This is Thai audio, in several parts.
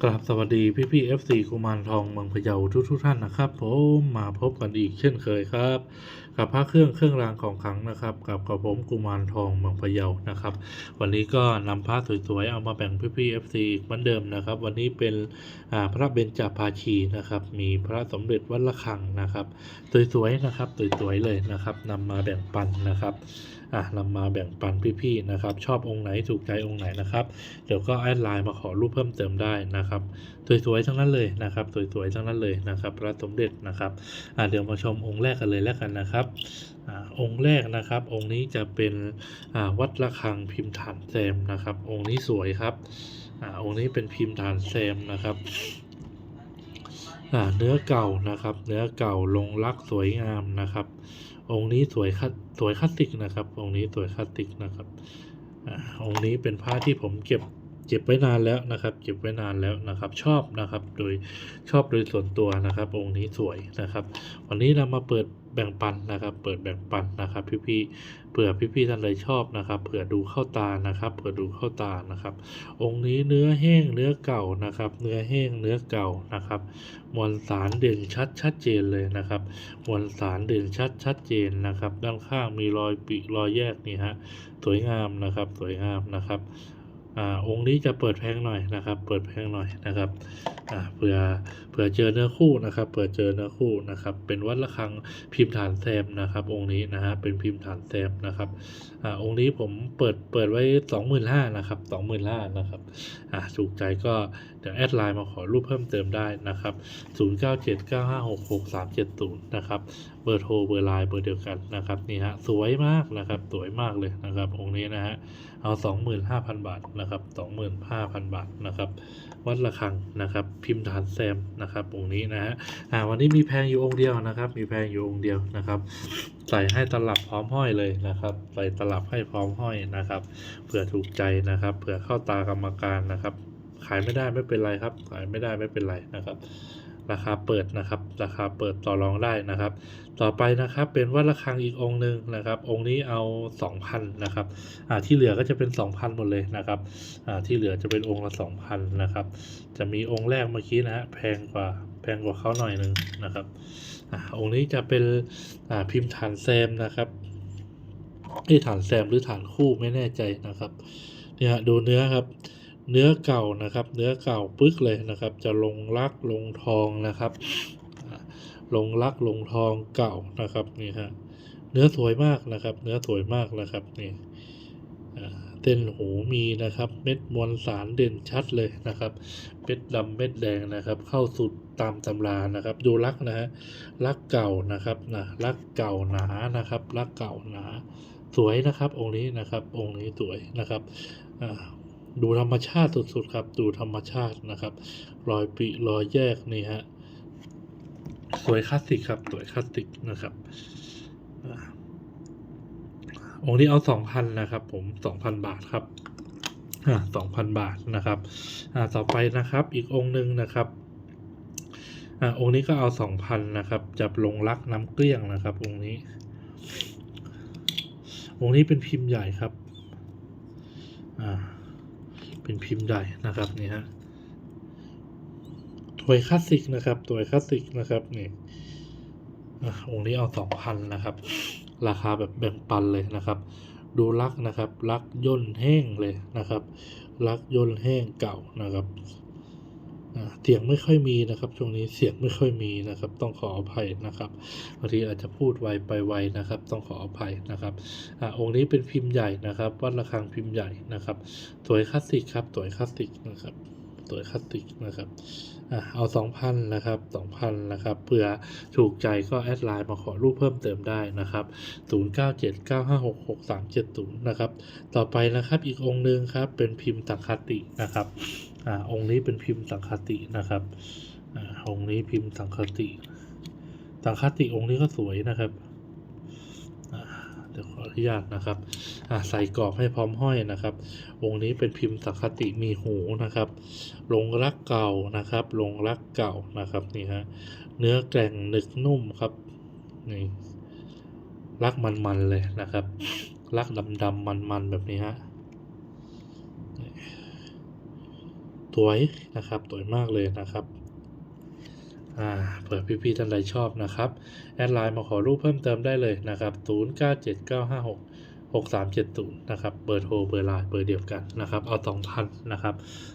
กราบสวัสดีพี่พี่เอฟซีกุมารทองเมืองพะเยาทุกทุกท่านนะครับผมมาพบกันอีกเช่นเคยครับ กับพระเครื่องเครื่องรางของขลังนะครับกับกับผมกุมารทองเมืองพะเยานะครับ วันนี้ก็นำพระสวยๆเอามาแบ่งพี่พี่เอฟซีเหมือนเดิมนะครับ วันนี้เป็นพระเบญจภาชีนะครับ มีพระสมเด็จวัดระฆังนะครับสวยๆนะครับสวยๆเลยนะครับนำมาแบ่งปันนะครับ อ่านำมาแบ่งปันพี่ๆนะครับ ชอบองค์ไหนถูกใจองค์ไหนนะครับ เดี๋ยวก็แอดไลน์มาขอรูปเพิ่มเติมได้นะครับสวยๆทั้งนั้นเลยนะครับสวยๆทั้งนั้นเลยนะครับพระสมเด็จนะครับอ่าเดี๋ยวมาชมองค์แรกกันเลยแล้วกันนะครับอ่าองค์แรกนะครับ องค์นี้จะเป็นอ่าวัดระฆังพิมพ์ฐานแซมนะครับ องค์นี้สวยครับอ่าองค์นี้เป็นพิมพ์ฐานแซมนะครับอ่าเนื้อเก่านะครับ เนื้อเก่าลงรักสวยงามนะครับ องค์นี้สวยคัสสวยคลาสสิกนะครับ องค์นี้สวยคลาสสิกนะครับอ่าองค์นี้เป็นผ้าที่ผมเก็บเก็บไว้นานแล้วนะครับ เก็บไว้นานแล้วนะครับ ชอบนะครับ โดยชอบโดยส่วนตัวนะครับ องค์นี้สวยนะครับ วันนี้เรามาเปิด แบ่งปันนะครับ เปิดแบ่งปันนะครับพี่ๆเผื่อพี่ๆท่านใดชอบนะครับ เผื่อดูเข้าตานะครับเผื่อดูเข้าตานะครับ องค์นี้เนื้อแห้งเนื้อเก่านะครับ เนื้อแห้งเนื้อเก่านะครับ มวลสารเด่นชัดชัดเจนเลยนะครับ มวลสารเด่นชัดชัดเจนนะครับ ด้านข้างมีรอยปิรอยแยกนี่ฮะสวยงามนะครับ สวยงามนะครับอ่าองค์นี้จะเปิดแพงหน่อยนะครับ เปิดแพงหน่อยนะครับ อ่าเผื่อเผื่อเจอเนื้อคู่นะครับเผื่อเจอเนื้อคู่นะครับเป็นวัดระฆังพิมพ์ฐานแซมนะครับองค์นี้นะฮะเป็นพิมพ์ฐานแซมนะครับอ่าองค์นี้ผมเปิดเปิดไว้สองหมื่นห้านะครับสองหมื่นห้านะครับอ่าถูกใจก็เดี๋ยวแอดไลน์มาขอรูปเพิ่มเติมได้นะครับศูนย์เก้าเจ็ดเก้าห้าหกหกสามเจ็ดศูนย์นะครับเบอร์โทรเบอร์ไลน์เบอร์เดียวกันนะครับนี่ฮะสวยมากนะครับสวยมากเลยนะครับองค์นี้นะฮะเอาสองหมื่นห้าพันบาทนะครับสองหมื่นห้าพันบาทนะครับ วัดระฆังนะครับพิมพ์ฐานแซมนะครับองค์นี้นะฮะอ่าวันนี้มีแพงอยู่องค์เดียวนะครับ มีแพงอยู่องค์เดียวนะครับ ใส่ให้ตลับพร้อมห้อยเลยนะครับ ใส่ตลับให้พร้อมห้อยนะครับเผื่อถูกใจนะครับเผื่อเข้าตากรรมการนะครับ ขายไม่ได้ไม่เป็นไรครับ ขายไม่ได้ไม่เป็นไรนะครับ ราคาเปิดนะครับ ราคาเปิดต่อรองได้นะครับ ต่อไปนะครับเป็นวัดระฆังอีกองค์หนึ่งนะครับ องค์นี้เอา 2,000นะครับที่เหลือก็จะเป็น 2,000หมดเลยนะครับที่เหลือจะเป็นองค์ละ 2,000นะครับ จะมีองค์แรกเมื่อกี้นะฮะแพงกว่าแพงกว่าเขาหน่อยหนึ่งนะครับอองค์นี้จะเป็นพิมพ์ฐานแซมนะครับไอ้ยฐานแซมหรือฐานคู่ไม่แน่ใจนะครับเนี่ยดูเนื้อครับ เนื้อเก่านะครับ เนื้อเก่าปึ๊กเลยนะครับ จะลงรักลงทองนะครับ ลงรักลงทองเก่านะครับนี่ฮะเนื้อสวยมากนะครับ เนื้อสวยมากนะครับนี่เส้นหูมีนะครับ เม็ดมวลสารเด่นชัดเลยนะครับเม็ดดำเม็ดแดงนะครับ เข้าสุดตามตำรานะครับ ดูรักนะฮะรักเก่านะครับนะรักเก่าหนานะครับรักเก่าหนา สวยนะครับ องค์นี้นะครับ องค์นี้สวยนะครับ ดูธรรมชาติสุดๆครับ ดูธรรมชาตินะครับ รอยปิรอยแยกนี่ฮะสวยคลาสสิกครับสวยคลาสสิกนะครับองค์นี้เอาสองพันนะครับ ผมสองพันบาทครับอ่าสองพันบาทนะครับอ่าต่อไปนะครับ อีกองค์หนึ่งนะครับอ่าองค์นี้ก็เอาสองพันนะครับ จับลงรักน้ำเกลี้ยงนะครับ องค์นี้ องค์นี้เป็นพิมพ์ใหญ่ครับ อ่า เป็นพิมพ์ใหญ่นะครับนี่ฮะถวยคลาสสิกนะครับถวยคลาสสิกนะครับนี่อะองค์นี้เอาสองพันนะครับ ราคาแบบแบ่งปันเลยนะครับ ดูลักนะครับลักย่นแห้งเลยนะครับลักย่นแห้งเก่านะครับ เสียงไม่ค่อยมีนะครับ ช่วงนี้เสียงไม่ค่อยมีนะครับ ต้องขออภัยนะครับบางทีอาจจะพูดไวไปไวนะครับ ต้องขออภัยนะครับอ่าองค์นี้เป็นพิมพ์ใหญ่นะครับ วัดระฆังพิมพ์ใหญ่นะครับ สวยคลาสสิกครับ สวยคลาสสิกนะครับสวยคลาสสิกนะครับอะเอาสองพันนะครับสองพันนะครับเผื่อถูกใจก็แอดไลน์มาขอรูปเพิ่มเติมได้นะครับศูนย์เก้าเจ็ดเก้าห้าหกหกสามเจ็ดศูนย์นะครับ ต่อไปนะครับอีกองค์หนึ่งครับเป็นพิมพ์สังคตินะครับ อองค์นี้เป็นพิมพ์สังคตินะครับอองค์นี้พิมพ์สังคติ สังคติองค์นี้ก็สวยนะครับเดี๋ยวขออนุญาตนะครับใส่กรอบให้พร้อมห้อยนะครับ องค์นี้เป็นพิมพ์สังคติมีหูนะครับลงรักเก่านะครับลงรักเก่านะครับนี่ฮะเนื้อแกร่งหนึกนุ่มครับนี่รักมันๆเลยนะครับ รักดำๆมันๆแบบนี้ฮะ สวยนะครับสวยมากเลยนะครับอ่าเผื่อพี่ๆท่านใดชอบนะครับ แอดไลน์มาขอรูปเพิ่มเติมได้เลยนะครับ0 9 7 9 5 6 6 3 7 0นะครับเบอร์โทรเบอร์ไลน์เบอร์เดียวกันนะครับเอา 2,000นะครับ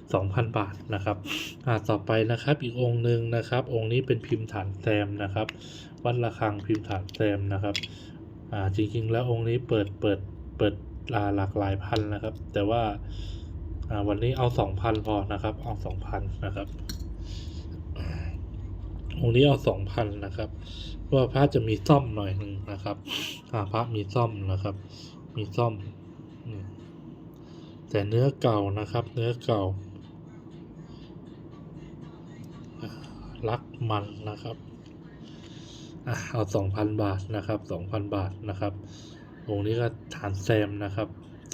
2,000 บาทนะครับอ่าต่อไปนะครับอีกองค์หนึ่งนะครับ องค์นี้เป็นพิมพ์ฐานแซมนะครับวัดระฆังพิมพ์ฐานแซมนะครับอ่าจริงๆ แล้วองค์นี้เปิดเปิดเปิดอ่าหลากหลายพันนะครับ แต่ว่า อ่าวันนี้เอา2,000พอนะครับ เอา2,000นะครับองค์นี้เอาสองพันนะครับเพราะว่าพระจะมีซ่อมหน่อยหนึ่งนะครับอ่าพระมีซ่อมนะครับ มีซ่อมแต่เนื้อเก่านะครับ เนื้อเก่ารักมันนะครับอะเอาสองพันบาทนะครับสองพันบาทนะครับองค์นี้ก็ฐานแซมนะครับ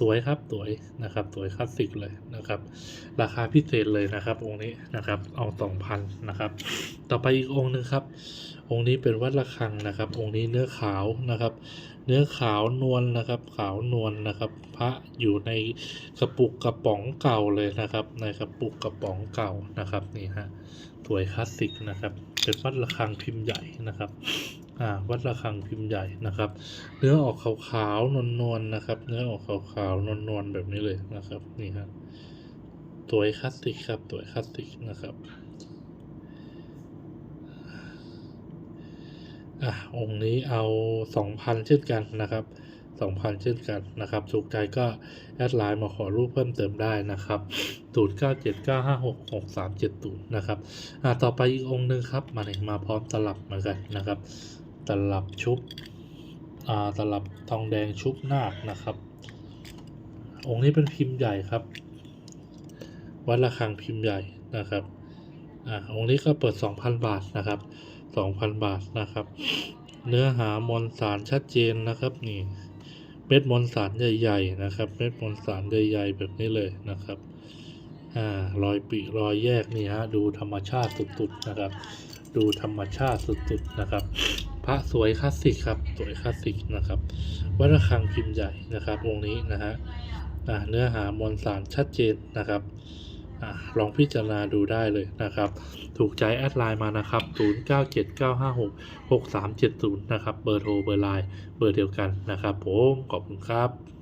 วยครับสวยนะครับสวยคลาสสิกเลยนะครับ ราคาพิเศษเลยนะครับ องค์นี้นะครับเอาสองพันนะครับ ต่อไปอีกองค์หนึ่งครับ องค์นี้เป็นวัดระฆังนะครับ องค์นี้เนื้อขาวนะครับ เนื้อขาวนวลนะครับ ขาวนวลนะครับ พระอยู่ในกระปุกกระป๋องเก่าเลยนะครับ ในกระปุกกระป๋องเก่านะครับนี่ฮะสวยคลาสสิกนะครับเป็นวัดระฆังพิมพ์ใหญ่นะครับ วัดระฆังพิมพ์ใหญ่นะครับ เนื้อออกขาวๆนวลๆนะครับ เนื้อออกขาวๆนวลๆแบบนี้เลยนะครับนี่ฮะสวยคลาสสิกครับสวยคลาสสิกนะครับอะองค์นี้เอาสองพันเช่นกันนะครับสองพันเช่นกันนะครับถูกใจก็แอดไลน์มาขอรูปเพิ่มเติมได้นะครับศูนเก้าเจ็ดเก้าห้าหกหกสามเจ็ดศูนนะครับอะต่อไปอีกองค์หนึ่งครับมาเนี่ยมาพร้อมตลับเหมือนกันนะครับ ตลับชุบอ่าตลับทองแดงชุบนาคนะครับ องค์นี้เป็นพิมพ์ใหญ่ครับ วัดระฆังพิมพ์ใหญ่นะครับอ่าองค์นี้ก็เปิด 2,000 บาทนะครับ 2,000 บาทนะครับ เนื้อหามวลสารชัดเจนนะครับนี่เม็ดมวลสารใหญ่ๆนะครับ เม็ดมวลสารใหญ่ๆแบบนี้เลยนะครับอ่ารอยปีรอยแยกนี่ฮะดูธรรมชาติสุดๆนะครับ ดูธรรมชาติสุดๆนะครับ พระสวยคลาสสิกครับสวยคลาสสิกนะครับ วัดระฆังพิมพ์ใหญ่นะครับองค์นี้นะฮะเนื้อหามวลสารชัดเจนนะครับอลองพิจารณาดูได้เลยนะครับ ถูกใจแอดไลน์มานะครับ 0979566370 นะครับ เบอร์โทรเบอร์ไลน์เบอร์เดียวกันนะครับผมขอบคุณครับ